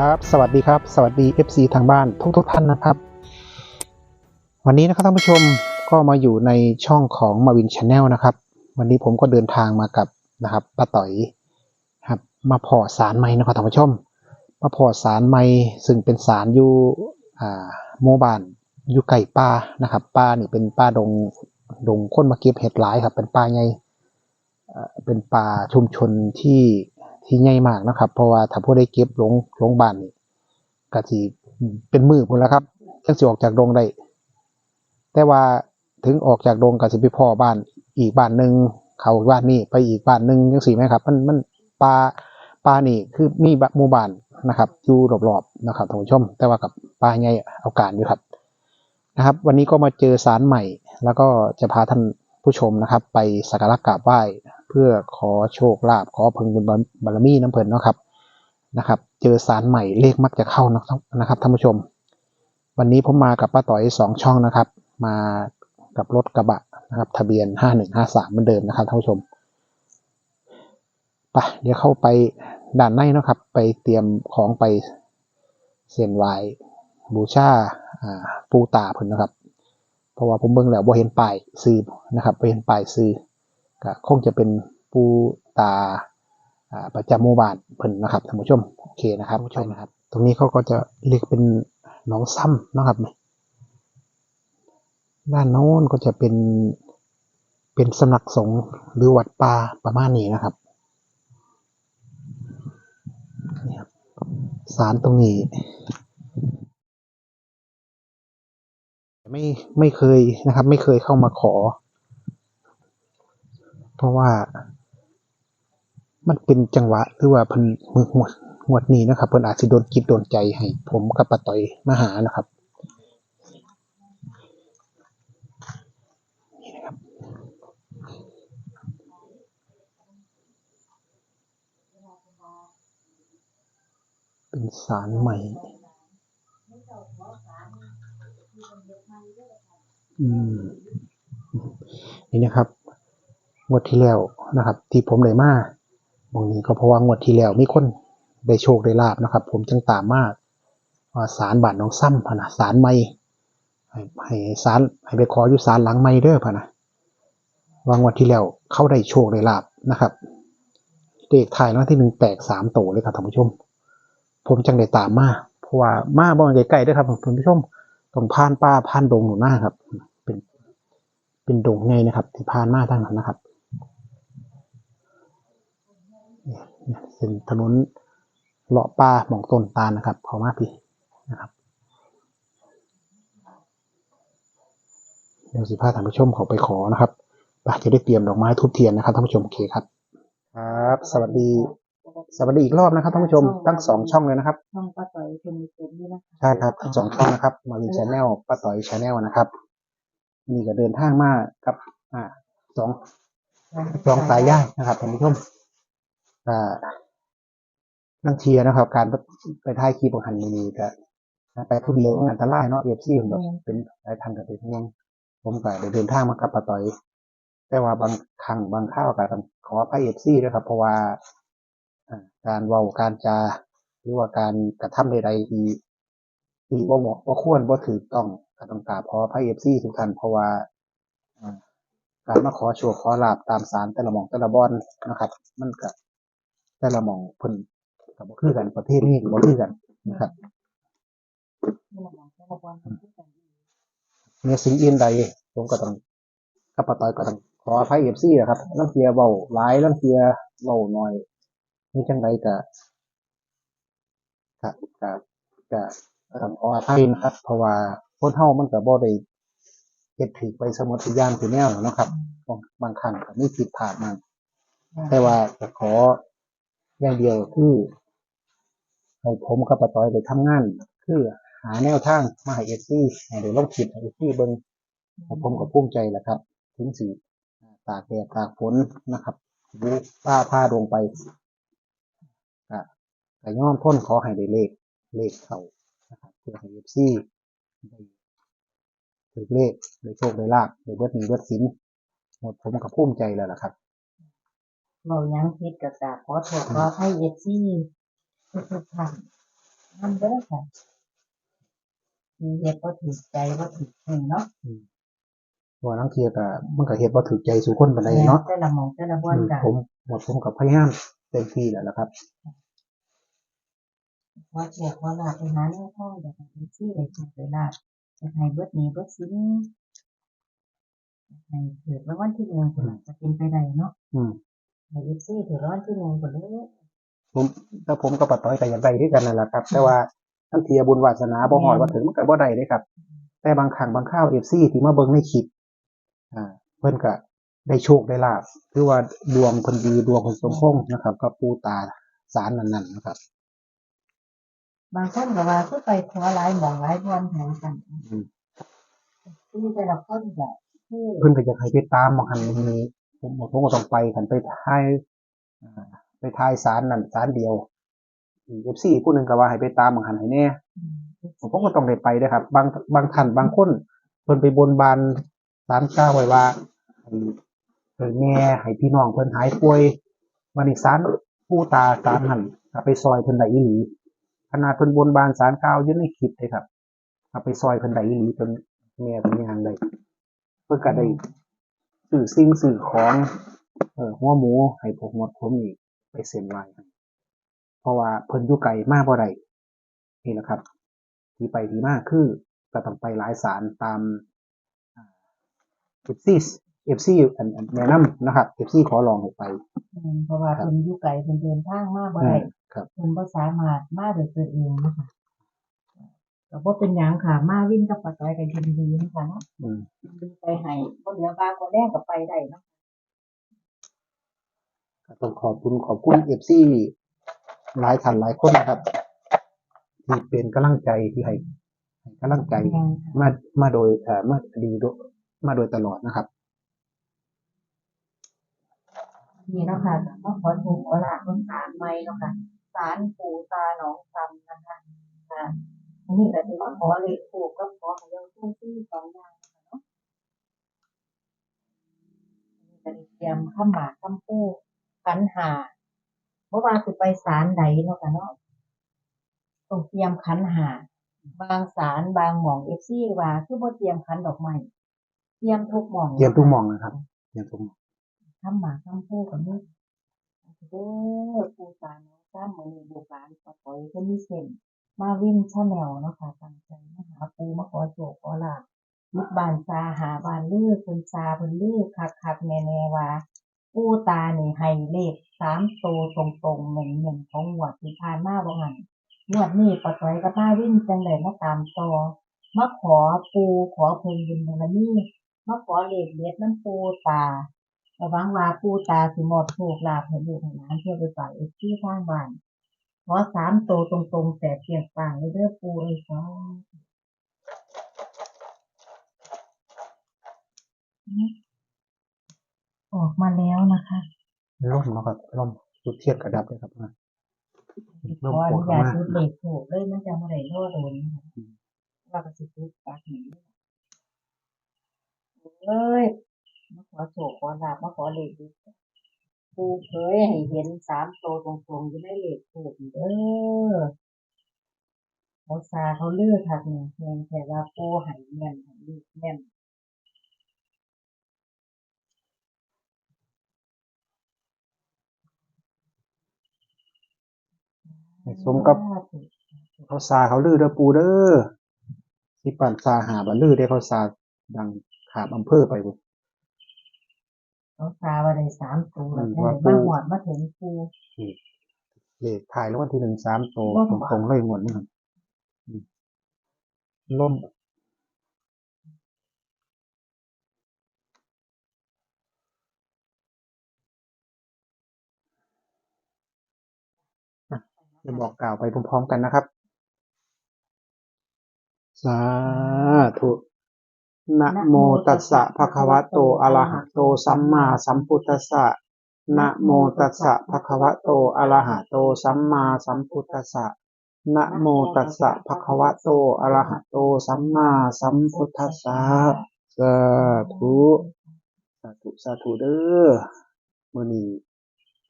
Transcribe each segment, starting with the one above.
ครับ สวัสดีครับ สวัสดี FC ทางบ้านทุกทุกท่านนะครับ วันนี้นะครับท่านผู้ชมก็มาอยู่ในช่องของมาวินชาแนลนะครับ วันนี้ผมก็เดินทางมากับนะครับป้าต่อยครับ มาพอสารไม้นะครับท่านผู้ชม มาพอสารไม้ซึ่งเป็นสารอยู่อ่าโมบานอยู่ไก่ป่านะครับป่านี่เป็นป่าดงดงค้นมาเก็บเห็ดหลายครับ เป็นป่าใหญ่เอ่อเป็นป่าชุมชนที่ ที่ใหญ่มากนะครับ เพราะว่าถ้าผู้ได้เก็บลงลงบ้านนี่ก็สิเป็นมือพุ่นแล้วครับจังสิออกจากดงได้ แต่ว่าถึงออกจากดงก็สิไปพ่อบ้านอีกบ้านหนึ่งเขาบ้านนี้ไปอีกบ้านหนึ่งยังสี่ไหมครับ มันมันป่าป่านี่คือมีบหมู่บ้านนะครับอยู่รอบๆนะครับท่านผู้ชม แต่ว่ากับป่าใหญ่เอาการอยู่ครับนะครับ วันนี้ก็มาเจอสารใหม่ แล้วก็จะพาท่าน ผู้ชมนะครับ ไปสักการะกราบไหว้เพื่อขอโชคลาภขอพึงบุญบารมีน้ำเพลินเนาะครับนะครับ เจอสารใหม่เลขมักจะเข้านะครับท่านผู้ชม วันนี้ผมมากับป้าต่อยสองช่องนะครับ มากับรถกระบะนะครับ ทะเบียนห้าหนึ่งห้าสามเหมือนเดิมนะครับท่านผู้ชมไปเดี๋ยวเข้าไปด้านในเนาะครับ ไปเตรียมของไปเสียนไหวบูชาปูตาเพิ่นนะครับ ราะว่าผมเบิ่งแล้วบ่เห็นป้ายซื้อนะครับบ่เห็นป้ายซื้อก็คงจะเป็นปูตาอ่าประจำหมู่บ้านเพิ่นนะครับท่านผู้ชมโอเคนะครับท่านผู้ชมนะครับ ตรงนี้เขาก็จะเรียกเป็นหนองซ้ำเนาะครับนี่ด้านโน้นก็จะเป็นเป็นสำนักสงฆ์หรือวัดป่าประมาณนี้นะครับนี่ครับศาลตรงนี้ ไม่ไม่เคยนะครับ ไม่เคยเข้ามาขอ เพราะว่า มันเป็นจังหวะหรือว่าเพิ่นมือหวดหวดนี้นะครับเพิ่นอาจจะโดนจิตโดนใจให้ ผมกับป้าต่อยมาหานะครับเป็นสารใหม่ อืม นี่นะครับ งวดที่แล้วนะครับ ที่ผมได้มาบางนี้ก็เพราะว่างวดที่แล้วมีคนได้โชคได้ลาบนะครับ ผมจึงตามมาว่าสารบานน้องซ้ำพะนะสารไม่ให้ให้สารให้ไปขออยู่สารหลังไม่เด้อพะนะวางวดที่แล้วเข้าได้โชคได้ลาบนะครับเลขถ่ายรางที่หนึ่งแตกสามโตวเลยครับท่านผู้ชม ผมจังได้ตามมาเพราะว่ามาบ่ใกล้ๆด้อครับท่านผู้ชมต้องผ่านป่าผ่านดงหนูหน้าครับ เป็นเป็นดงไงนะครับที่ผ่านมาทางนั้นนะครับเนี่ยเนี่ยเป็นถนนเลาะป่าหมองต้นตาลนะครับเขามาพี่นะครับ เดี๋ยวสิพาท่านผู้ชมเขาไปขอนะครับไปจะได้เตรียมดอกไม้ทุบเทียนนะครับท่านผู้ชมโอเคครับ ครับ สวัสดี สวัสดีอีกรอบนะครับท่านผู้ชมทั้งสองช่องเลยนะครับช่องป้าต่อยเป็นเต็มด้วยนะคะใช่ครับทั้งสองช่องนะครับมาวินชาแนลป้าต่อยชาแนลนะครับ นี่ก็เดินทางมากับ อ่าสองสองสายย่างนะครับท่านผู้ชมอ่านั่งเทียร์นะครับ การไปถ่ายคลิปของหันมีก็ไปพุ่นเร็วอันตรายเนาะเอฟซีผมแบบเป็นหลายทางกับเป็นห่วงผมก็ได้เดินทางมากับป้าต่อย แต่ว่าบางครั้งบางข้าวก็ต้องขอพายเอฟซีด้วยครับ เพราะว่าการเว้าการจาหรือว่าการกระทำใดๆที่ที่บ่เหมาะบ่ควรบ่าถูกต้อง ก็ต้องกราบขอพายเอฟซีทุกท่านเพราะว่าอการมาขอโชคขอลาบตามสารแต่ละมองแต่ละบอนนะครับ มันก็แต่ละมองเพิ่นก็บ่คือกันประเทศนี้บ่คือกันนะครับเป็นที่กันในสิ่งอื่นใดผมก็ต้องกับป้าต้อยก็ต้องขออภัยเอฟซีนะครับลังเทียเบาหลายลังเทียเบาหน้อยนี่จังใดก็ก็ก็ก็ต้องขออภัยนะครับ เพราะว่า คนเฮามันก็บ่ได้เฮ็ดถูกไปเสมอทุกอย่างทุกแนวเนาะครับบางบางครั้งก็มีผิดพลาดมางแต่ว่าก็ขออย่างเดียวคือให้ผมกับป้าต้อยได้ทำงาน คือหาแนวทางมาให้เอฟซีให้ได้ลองคิดให้เอฟซีเบิ่งครับผมก็ภูมิใจแหละครับ ถึงสีตากแดดตากฝนนะครับบูป้าผ้าลงไปก็ก็ย่อมพ้นขอให้ได้เลขเลขเขานะครับเพื่อให้เอฟซีได้ ถือเลขได้โชคได้ลาบได้เบิดหนี้เบิดสินหมดผมก็ภูมิใจแล้วล่ะครับเรายังคิดกับกราบขอโทษขอให้เอฟซีทุกๆท่านมันเด้อค่ะมีเฮ็ดบ่ถูกใจบ่ถูกหูเนาะว่านังเทียก็มันก็เฮ็ดบ่ถูกใจสู่คนปานใดเนาะแต่ละหมองแต่ละบอนก็ผมหมดผมกับพยายามเต็มที่แล้วล่ะครับว่าแจกว่าลาบไปหาแนวทางอยากให้ซี่ได้ถูกได้ลา บอยากให้เบิดหนี้เบิดสินอยากให้ถือรางวัลที่หนึ่งพุ่นล่ะจะเป็นไปได้เนาะอืมให้ FC ถือรางวัลที่หนึ่งพุ่นเด้อผมถ้าผมกับป้าต้อยก็อยากได้ด้วยกันนั่นแหละครับ แต่ว่าทั้งเทียบุญวาสนาบ่ฮอดว่าถึงมันก็บ่ได้เด้ครับ แต่บางครั้งบางคราว FC ที่มาเบิ่งในคลิปอ่า เพิ่นก็ได้โชคได้ลาภคือว่าดวงเพิ่นดีดวงเพิ่นสมพงษ์นะครับกับปู่ตาสารนั้นๆนะครับ บางคนก็ว่าคือไปขอหลายหม่องหลายบอนแถวกันอืมคือแต่ละคนก็คือเพิ่นก็อยากให้ไปตามบางคันมีผมผมก็ต้องไปกันไปทายอ่าไปทายสารนั่นสารเดียวเอฟซีผู้หนึงก็ว่าให้ไปตามบางคันให้แน่อืมผมก็ต้องได้ไปด้วยครับ บางบางท่านบางคนเพิ่นไปบนบานสารกล่าวไว้ว่าให้ให้แม่ให้พี่น้องเพิ่นหายป่วยวันนี้สารผู้ตาสารหันก็ไปซอยเพิ่นได้อีหลี ขนาดเพิ่นบนบานสารกล่าวอยู่ในคลิปเลยครับ เอาไปซอยเพิ่นได้อีหลีเพิ่นแม่เพิ่นยังได้เพิ่นก็ได้สื่อสิ่งสื่อของเอ่อหัวหมูให้พวกหมดผมนี่ไปเซ็นไว้ครับเพราะว่าเพิ่นอยู่ไกลมากบ่ได้นี่แหละครับ ที่ไปที่มาคือก็ต้องไปหลายสารตามเอฟซีเอฟซีอันอันแนะนำนะครับเอฟซีขอลองให้ไปอืมเพราะว่าครับเพิ่นอยู่ไกลเพิ่นเดินทางมาบ่อ่าได้ ครับเพิ่นบ่สามารถมาด้วยตัวเองนะคะก็บ่เป็นหยังค่ะ มาวินกับปัจจัยกันยินดีนะคะเนาะอืมยินดีไปให้บ่เหลือบางคนแรกก็ไปได้เนาะก็ต้องขอบคุณขอบคุณเอฟซีหลายท่านหลายคนนะครับ ที่เป็นกำลังใจที่ให้ให้กำลังใจแม่นค่ะมามาโดยเอ่อมาดีโดมาโดยตลอดนะครับนี่เนาะค่ะก็ขอถูกขอลาคนตามใหม่เนาะค่ะ ศาลปู่ตาหนองคำนะคะค่ะอันนี้ก็ถือว่าขอเลขถูกก็ขอให้ยังคู่ที่สองอย่างนะคะเนาะอันนี้ก็ได้เตรียมข้ามหมากข้ามปูขันหาเพราะว่าสิไปศาลใดเนาะค่ะเนาะต้องเตรียมขันหาบางศาลบางหม่องเอฟซีว่าคือบ่เตรียมขันดอกไม้เตรียมทุกหม่องเตรียมทุกหมองนะครับเตรียมทุกหมองทำหมาทำผู้กับนี่เด้อปูตาเนาะ ซ้ำมือนี้ลูกหลานปะปอยก็มีเส้นมาวิ่งชาแนลเนาะค่ะ ตั้งใจมาหาปูมาขอโชคขอลาบยึดบานซาหาบานลือคนซาเพิ่นลือคักคักแน่แน่ว่า ปูตานี่ให้เลขสามโตวตรงๆเหมือนเหมือนของหวดที่ผ่านมาบ่หันงวดนี้ปะปอยก็มาวิ่งจังไดมาตามต่อ มาขอปูขอเพิ่นบุญบารมี มาขอเลขเด็ดน้ำปูตา ระวังว่าปู่ตาสิหมดโชคลาภให้ลูกให้หลานเพื่อไปฝากเอฟที่ข้างบ้านขอสามโตวตรงๆแต่เพียงต่างเลยเด้อปู่เอ้ยสาธุออกมาแล้วนะคะล่มแล้วครับล่มจุดเทียนกระดับเลยครับนะขออนุญาตจุดเลขถูกเลยมันจะมาได้รอดโดนนะคะว่าก็สิจุดปากหนีเอ้ย มาขอโชคขอลาภมาขอเลขดีปูเคยให้เห็นสามโตวตรงๆอยู่ในเลขถูกเด้อเขาซาเขาเลือกทักเนี่ยแม่นแต่ว่าโป้หายแม่นหายลูกแม่นสมกับเขาซาเขาลือเด้อปูเด้อที่ปั่นซาหาบันลือได้เขาซาดังขามอำเภอไปบุ เขาซาว่าได้สามตัวแล้วอืมได้ว่าปูมาหอดมาถึงปูเลขถ่ายแล้ววันที่หนึ่งสามโตล่มตรงๆเลยงวดนี้ครับอืมล่มจะบอกกล่าวไปพร้อมๆกันนะครับ สาธุ นะโมตัสสะภะคะวะโตอะระหะโตสัมมาสัมพุทธัสสะนะโมตัสสะภะคะวะโตอะระหะโตสัมมาสัมพุทธัสสะนะโมตัสสะภะคะวะโตอะระหะโตสัมมาสัมพุทธัสสะสาธุสาธุสาธุเด้อมื้อนี้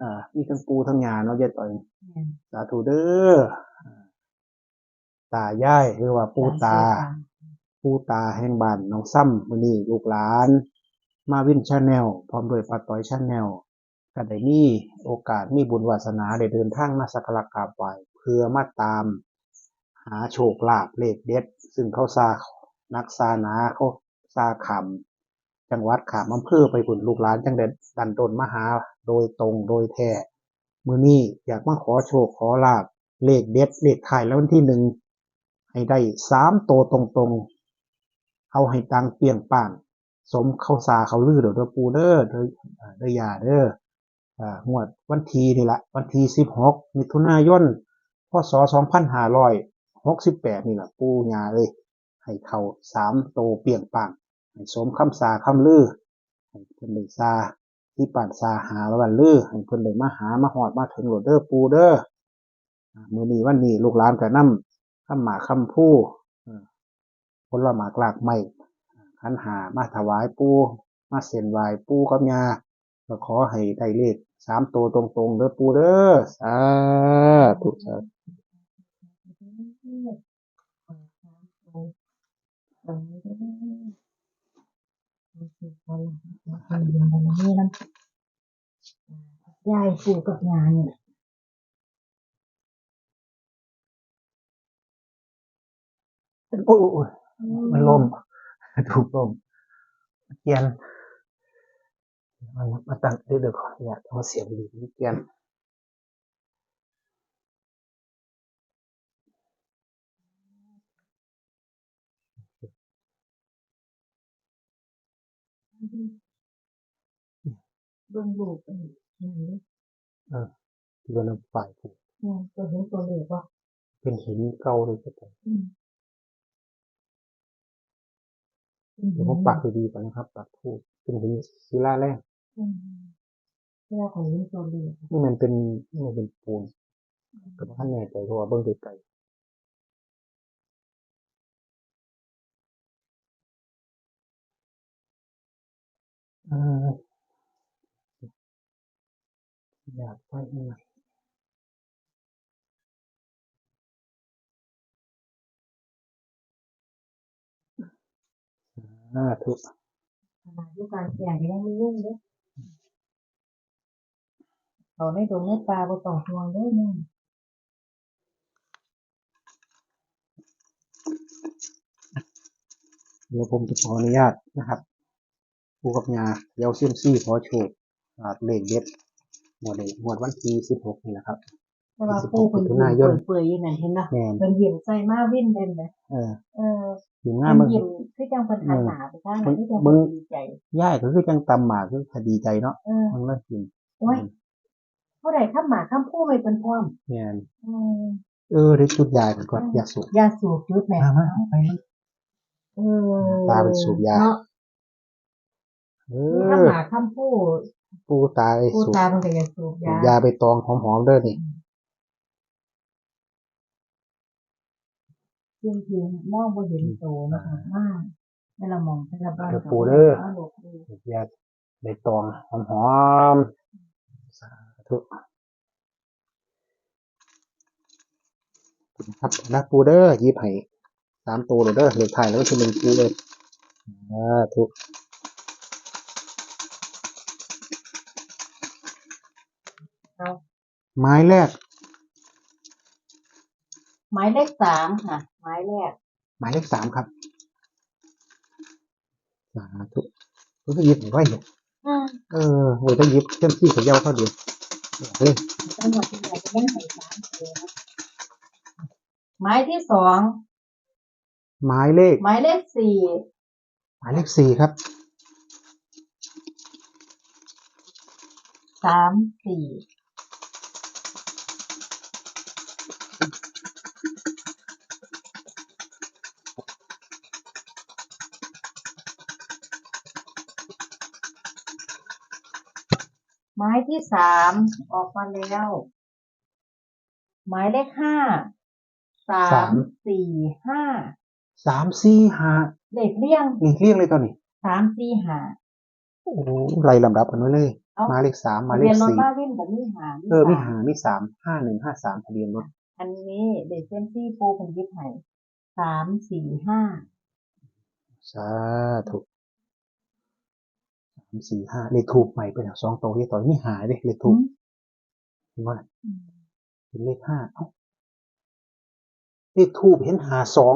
อ่ามีทั้งปูทั้งยาเนาะยายต่อยแม่นสาธุเด้อตายายหรือว่าปู่ตา ปู่ตาแห่งบ้านน้องซ้ำมื้อนี้ลูกหลาน มาวินชาแนลพร้อมด้วยปาต้อยชาแนลก็ได้มีโอกาสมีบุญวาสนาได้เดินทางมาสักการะกราบไหว้เพื่อมาตาม หาโชคลาภเลขเด็ด ซึ่งเขาซานักซานาเขาซาขำจังหวัดขามอำเภอไปบุญลูกหลานจังเด็ดดันตนมหาโดยตรงโดยแท้มือนี้อยากมาขอโชคขอลาภเลขเด็ดเลขไทยแล้ววันที่หนึ่งให้ได้สามโตตรงๆ เอาให้ตังเปียงป่าง สมเข้าสาเขาลือเดี๋ยวเด้อปูเด้อเด้อเด้อยาเด้ออ่างวดวันทีนี่ละวันทีสิบหกมิถุนายนพศสองพันห้าร้อยหกสิบแปดนี่แหละปูยาเลย ให้เขาสามโตเปียงป่างให้สมคำสาคำลือให้เพิ่นได้ซาที่ป่านซาหาแล้ววันลือให้เพิ่นได้มาหามาหอดมาถึงโหลดเด้อปูเด้ออ่ามื้อนี้วันนี้ลูกหลานก็นำคำหมาคำพูอ่า ผลละหมากลากไม้ขันหามาถวายปูมาเส้นไหวปูกับยาก็ขอให้ได้เลขสามตัวตรงๆเด้อปูเด้อสาธุสาธุยายปู่กับยาเนี่ยโอ้ยโอ้ย มันล่มถูกล่มเกียนมันมาตั้งเดี๋ยวเดี๋ยวขออนุญาตเอาเสียงดีๆเกียนเบื้องลูกเป็นนั่นเลยที่ว่าน้ำฝ่ายผูกเนี่ยตัวเห็นตัวเล็กว่าเป็นหินเก่าเลยก็แต่ เดี๋ยวผมปักดีๆก่อนนะครับปักทูบเป็นหินศิลาแรงอืมเวลาของเห็นตัวเล็กนี่มันเป็นนี่มันเป็นปูนก็ท่านแน่ใจเพราะว่าเบื้องไกลๆอ่าอยากไปหน่ อยอ่าทุกขนาดลูกการแก่ก็ยังไม่ยุ่งเลยเขาในตรงในปลาบ่ต้องห่วงเลยนี่เดี๋ยวผมจะขออนุญาตนะครับผู้กับยาเยาเซียมซี่ขอโชคอ่าเลขเด็ดหมวดเลยหมวดวันที่สิบหกนี่แหละครับ แต่ว่าปู่เพิ่นมิถุยิ้มนายนเปื่อยๆอยู่นั่นเห็นเนาะแมนเพิ่นยิ้มใส่มาวินเด่นเลยเออ เอออยู่หเพิ่น้านมึงยิ้มคือจังเพิ่นหันหน้าไปทางนั้นที่จังมึเพิ่งนดีใจย่ายก็คือจังตำหมากคือคดีใจเนาะเออมันเลยกินโอ้ยผู้ใดคำหมาคำพูดไม่เป็นพร้อมแมนอืมเออได้จุดยาก่อนก่อนยาสูบยาสูบจุดแม่มามาไปนะเออตาเป็นสูบยาเนาะเอคำอหมาคำพูดปูตายพูดสูบตามันก็จะสูบสูยาบยาไปตองหอมๆเด้อนี่ จริงจริงๆมองบ่เห็นโตนะคะมากแต่ละหมองแต่ละบ้านเดี๋ยวปูเด้อก็หลบดูสูบยาใบตองหอมๆสาธุครับนะปูเด้อหยิบให้สามตัวเลยเด้อเลขท้ายแล้วก็คือหนึ่งปูเลยสาธุเอาไม้แรก หมายเลขสามค่ะ หมายแรก หมายเลขสามครับสาธุเฮ้ยต้องหยิบหน่อยไว้เนี่ยอืมเออโอ้ยต้องหยิบเต็มที่ขย่าเข้าเดียวเฮ้ยจังหวัดที่ไหนจะยังใส่สามตัวนะหมายที่สองหมายเลข หมายเลขสี่หมายเลขสี่ครับสามสี่ หมายที่สามออกมาแล้ว หมายเลขห้าสาสาม มสี่ห้าสามสี่ห้าเลขเลี่ยงนี่เรียงเลยตอนนี้ สามสี่ห้าโอ้ไล่ลำดับกันไว้เลย เอ้าหมายเลขสามหมายเลเรียขนรถสี่มาวิ่งกับนี่หาเออมีสหามีสามห้าหนึ่งห้าสามทะเบียนรถอันนี้เด็กเซนซี่ปูเพันยิบไห้สามสี่ห้าสาธุ สามสี่ห้าเลขทูบใหม่เป็นสองตัวที่ต่อยไม่หายเลยเลขทูบเห็นว่าเป็นเลขห้าเอ้าเลขทูบเห็นหาสอง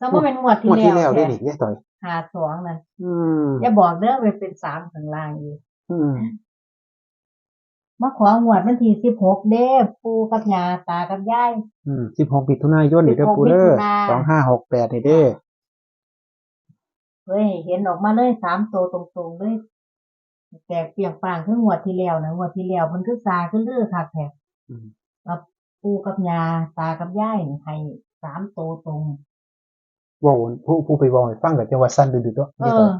สมมติเป็นงวดงวดที่ที่แล้แล้ววได้แค่ดิเนี่ยต่อยหาสองนั่นอืมอย่าบอกเด้อไปเป็นสามข้างล่างอีกอืมมาของวดวันที่สิบหกเด้อปูกับยาตากับยายอืมสิบหกมิถุนายนนี่เด้อ16ปูเด้อมิถุนาสองห้าหกแปดนี่เด้อ เฮ้ยเห็นออกมาเลยสามตัวตรงๆเลยแตกเปรียงปร้างคืองวดที่แล้วนะงวดที่แล้วมันคือซาคือลือคักแท้อืมแล้วปูกับยาตากับยายนี่ให้สามตัวตรงเว่าผู้ผู้ไปเบอกให้ฟังกับจังหวัดสั้นดื้อๆตัวเอนี่ต่ออย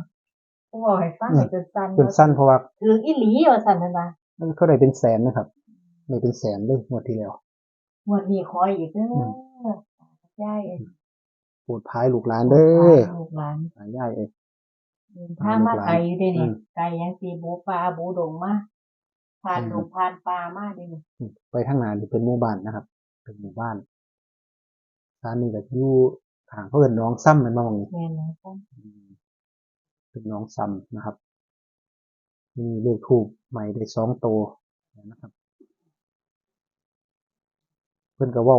ปูบอกให้ฟังให้จนสั้นจนสั้นเพราะว่าถืออีหลีว่าสั้นนั่นนะก็ได้เป็นแสนนะครับได้เป็นแสนเลยงวดที่แล้วงวดนี้ขออีกเด้ออืมตากับยาย ปวดพายลูกหลานเด้อลูกหลานหลานย่ายเอ้ยเดินทางมาไกลอยู่เด้อืนี่มไกลยังสีบูปลาบูดงมาผ่านอืมลูกผ่านปลามาเด้นี่ไปทางหน้านี่เป็นหมู่บ้านนะครับ เป็นหมู่บ้านร้านนี้ก็อยู่ทางเพื่อนน้องซ้ำมันมาบางนี้แม่นนะจ๊ะอืมเป็นน้องซ้ำนะครับนี่เลขทูบใหม่ได้สองโตวนะครับ เพื่อนก็เว่า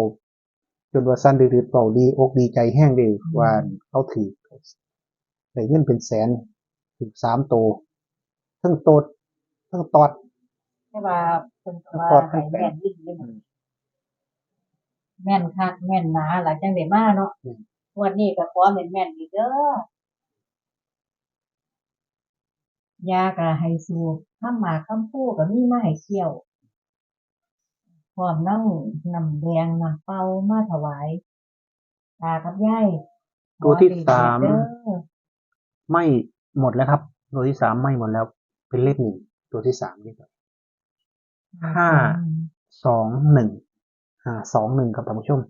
จนว่าสั้นดืดๆเป่าดีอกดีใจแห้งดีว่าเขาถือได้เงินเป็นแสนถึงสามโตวทั้งโตดทั้งตอดใช่ว่าเป็นว่าขอดให้ให้แปะแม่นยิ่งเลยนะแม่นคักแม่นหนาหลังจังได้มาเนาะอืมงวันนี้ก็ขอแม่นแม่นๆอีกเด้อยาก็ให้สูบข้ามหมากข้ามผู้ก็มีมาให้เคี่ยว พร้อมน้ำน้ำแดงน้ำเปล่ามาถวาย ตากับยายตัวที่ขอดีสามเด้อไม่หมดแล้วครับ ตัวที่สามไม่หมดแล้ว เป็นเลขหนึ่งตัวที่สามนี่ครับห้าสองหนึ่งห้าสองหนึ่งครับท่านผู้ชม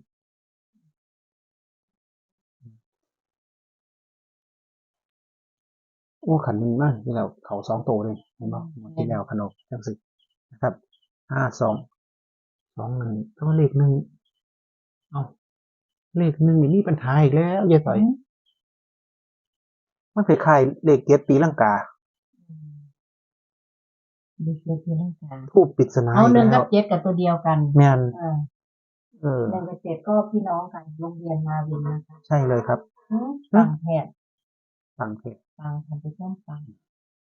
โอ้ขันมันมากที่เราเขาสองตัวเลยเห็นป่ะที่แล้วขนมจังสินะครับห้าสอง สองหนึ่งแล้วก็เลขหนึ่งเอาเลขหนึ่งนี่มีปัญหาอีกแล้วยายต่อยมันคล้ายๆเลขเกียรตีลังกาเด็กๆที่นั่งกลางทูบปริศนาเอาอีกหนึ่งแล้กัวบเจ็ดกับตัวเดียวกันแมนเออเออหนึ่งกับเจ็ดก็พี่น้องกันโรงเรียนมาวินนะคะใช่เลยครับอืมฟังแทนฟังเพจฟังทำไปช่วงฟัง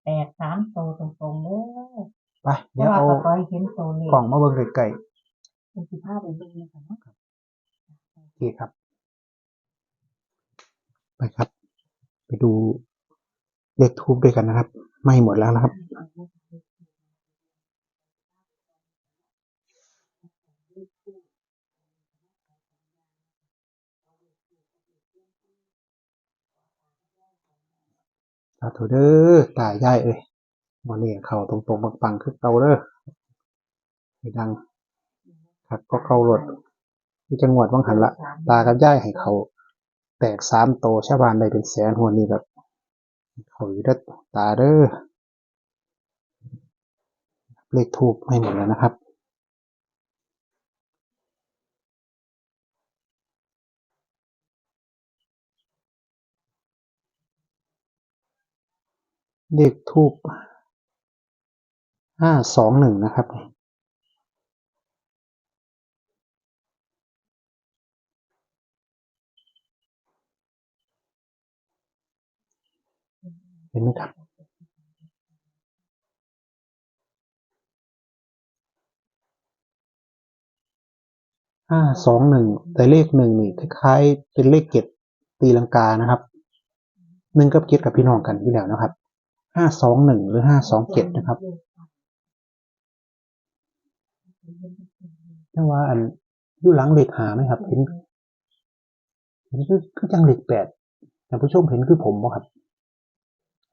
แปดสามโตวตรงๆเด้อไปเพเดี๋ยวราะว่าเอาก็ต้อยเห็นโตวนี้กล่องมาเบิ่งไกล เป็นสิบห้าไปเบิ่งนะคะเนาะโอเคครับ ไปครับ ไปดูเลขทูบด้วยกันนะครับ ไม่หมดแล้วนะครับสาธุเด้อตายย่ายเอ้ยวันนี้เขาตรงๆปังๆคือเก่าเด้อให้ดัง ครับก็เข้ารถที่จังหวัดวังหันละตากับย่ายให้เขา แตกสามโตชาวบ้านได้เป็นแสนหัวนี่แบบเขาอยู่ด้ตาเด้อเลขทูบไม่หมดแล้วนะครับเลขทูบห้าสองหนึ่งนะครับ เห็นไหมครับ ห้าสองหนึ่งแต่เลขหนึ่งนี่คล้ายๆเป็นเลขเจ็ดตีลังกานะครับหนึ่งกับเจ็ดกับพี่น้องกันที่แล้วนะครับห้าสองหนึ่งหรือห้าสองเจ็ดนะครับแต่ว่าอันยู่หลังเลขหาไหมครับ เห็นเห็นคือคือจังเลขแปดท่านผู้ชมเห็นคือผมบ่ครับ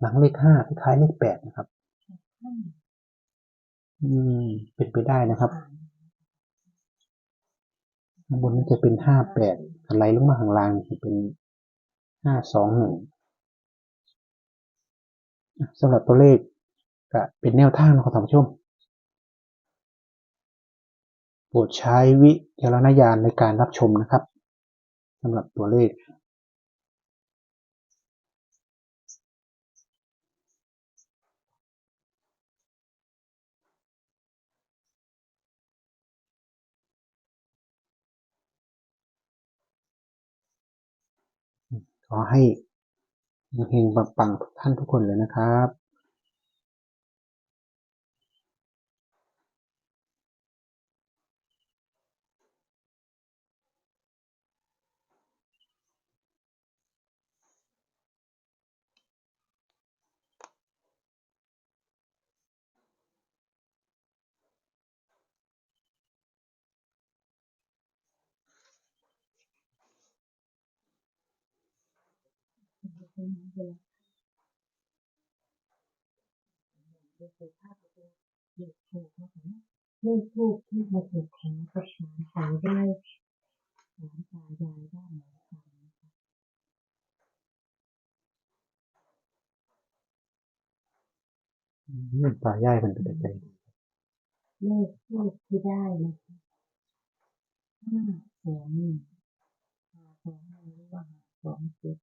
หลังเลขห้าคล้ายๆเลขแปดนะครับ อืม เป็นไปได้นะครับข้างบนนั้นจะเป็นห้าแปดอะไรลงมาข้างล่างจะเป็นห้าสองหนึ่งสำหรับตัวเลขก็เป็นแนวทางนะครับท่านผู้ชมโปรดใช้วิจารณญาณในการรับชมนะครับสำหรับตัวเลข ขอให้เฮงๆปังๆทุกท่านทุกคนเลยนะครับ เลขทูบที่มาถูกแข็งกับหลานสาวได้หลานตายายได้เหมือนกันนะคะอืมตาย่ายมันเป็นใจดีเลขทูบที่ได้นะคะห้าสองหนึ่งสองหนึ่งหรือว่าสองเจ็ด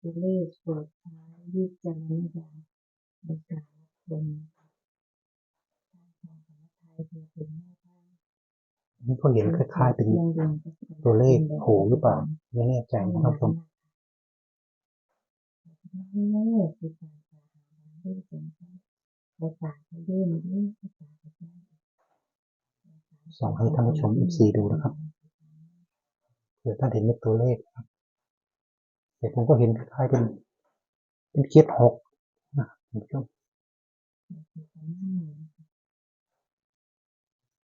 ตัวเลขโปรดใช้วิจารณญาณในการรับชมนะคะทางทางของไทยเพื่อเป็นแนวทางนี่ก็เห็นคล้ายๆเป็นตัวเลขโผล่หรือเปล่าไม่แน่ใจนะครับผมคือการสาหาด้วยเป็นภาษาเขาด้วยด้วยภาษาเขาด้วยส่งให้ท่านผู้ชม FC ดูนะครับเผื่อท่านเห็นเป็นตัวเลขครับ เด็กผมก็เห็นคล้ายๆเป็น เป็นเคีดหกนะท่านผู้ชม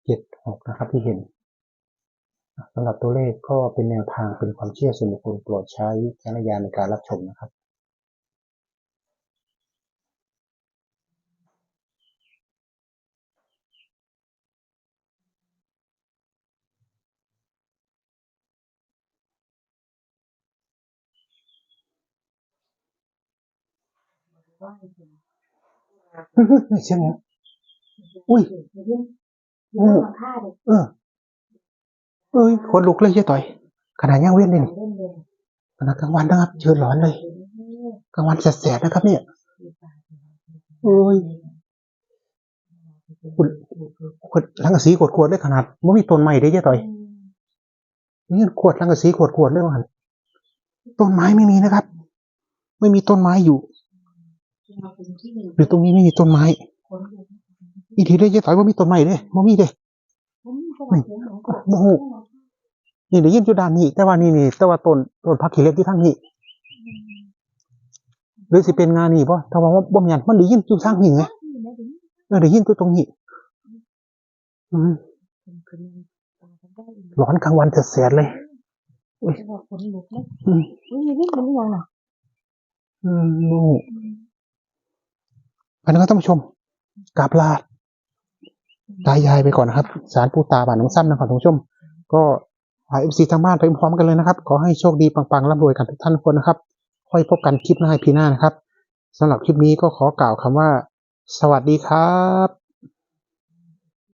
เจ็ดหกนะครับที่เห็นสำหรับตัวเลขก็เป็นแนวทางเป็นความเชื่อส่วนบุคคลโปรดใช้วิจารณญาณในการรับชมนะครับ เสียงเนี้ยอุ้ยโอ้ค่าเด็กเออเอ้ยคนลุกเลยเจ๊ต่อย ขนาดย่างเว้นเลยนี่ขนาดกลางวันนะครับเชิญร้อนเลยกลางวันแสดๆนะครับ เนี่ยโอ้ยคุณขวดลังกะสีขวดขวดๆเลยขนาดไม่มีต้นไม้ได้เจ๊ต่อยนี่ขวดลังกะสีขวดขวดๆเลยมันต้นไม้ไม่มีนะครับ ไม่มีต้นไม้อยู่ หรือตรงนี้ไม่มีต้นไม้ อีทีได้เจ๊ต่อยว่ามีต้นไม้เด้ไม่มีเด้โมโหนี่ได้ยินอยู่ด้านนี้แต่ว่านี่นี่แต่ว่าต้นต้นพักขี้เหล็กที่ทางนี้หรือสิเป็นงานนี่ป่ะถ้าว่าบ่แม่นมันได้ยินอยู่ทางนี้ไงเออได้ยินอยู่ตรงนี้อืมร้อนกลางวันแสดๆเลยคนลุกเลยอืมอุ้ยนี่มันยังอะอืม อันนั้นก็ท่านผู้ชมกราบลาตายายไปก่อนนะครับ สารปูตาบ้านน้องซ้ำนะครับท่านผู้ชม ก็หาเอฟซีทางบ้านไปพร้อมกันเลยนะครับ ขอให้โชคดีปังๆร่ำรวยกันทุกท่านทุกคนนะครับ ค่อยพบกันคลิปหน้าพีหน้านะครับสำหรับคลิปนี้ก็ขอกล่าวคำว่า สวัสดีครับ